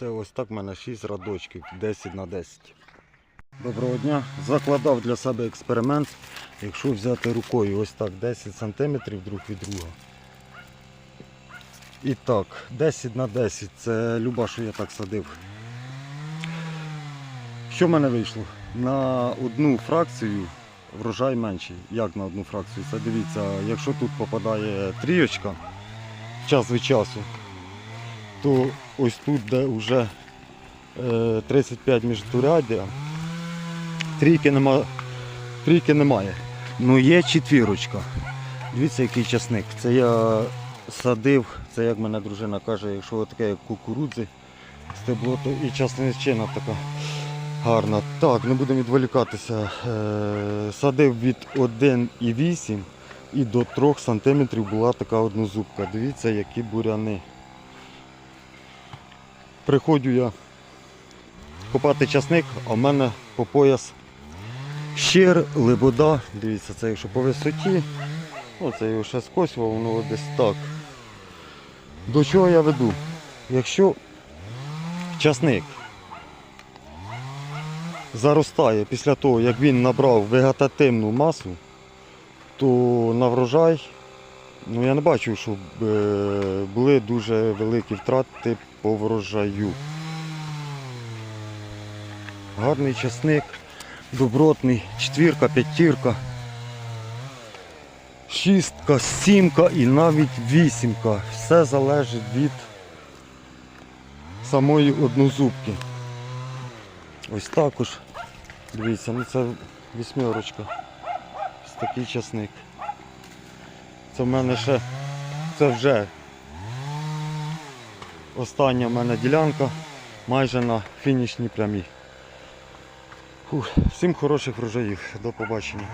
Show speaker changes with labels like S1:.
S1: Це ось так в мене 6 радочків, 10 на 10. Доброго дня. Закладав для себе експеримент. Якщо взяти рукою ось так 10 см друг від друга. І так, 10 на 10 це люба, що я так садив. Що в мене вийшло? На одну фракцію врожай менший. Як на одну фракцію? Це дивіться, якщо тут попадає трієчка час від часу, то ось тут, де вже е, 35 міждуряддя, трійки, нема, трійки немає. Ну є четвірочка. Дивіться, який часник. Це я садив, це як мене дружина каже, якщо таке як кукурудзи, стебло, то і часничина така гарна. Так, не будемо відволікатися. Е, садив від 1,8 і до 3 см була така однозубка. Дивіться, які буряни. Приходжу я копати часник, а в мене по пояс щир, лебода. Дивіться, це якщо по висоті. Ну, це його ще скосював, воно десь так. До чого я веду? Якщо часник заростає після того, як він набрав вегетативну масу, то на врожай, ну я не бачу, щоб е, були дуже великі втрати по врожаю. Гарний часник, добротний, четвірка, п'ятірка, шістка, сімка і навіть вісімка. Все залежить від самої однозубки. Ось також. Дивіться, ну це вісьмерочка. Ось такий часник. Це в мене ще, це вже остання в мене ділянка майже на фінішній прямій. Фух, всім хороших врожаїв. До побачення.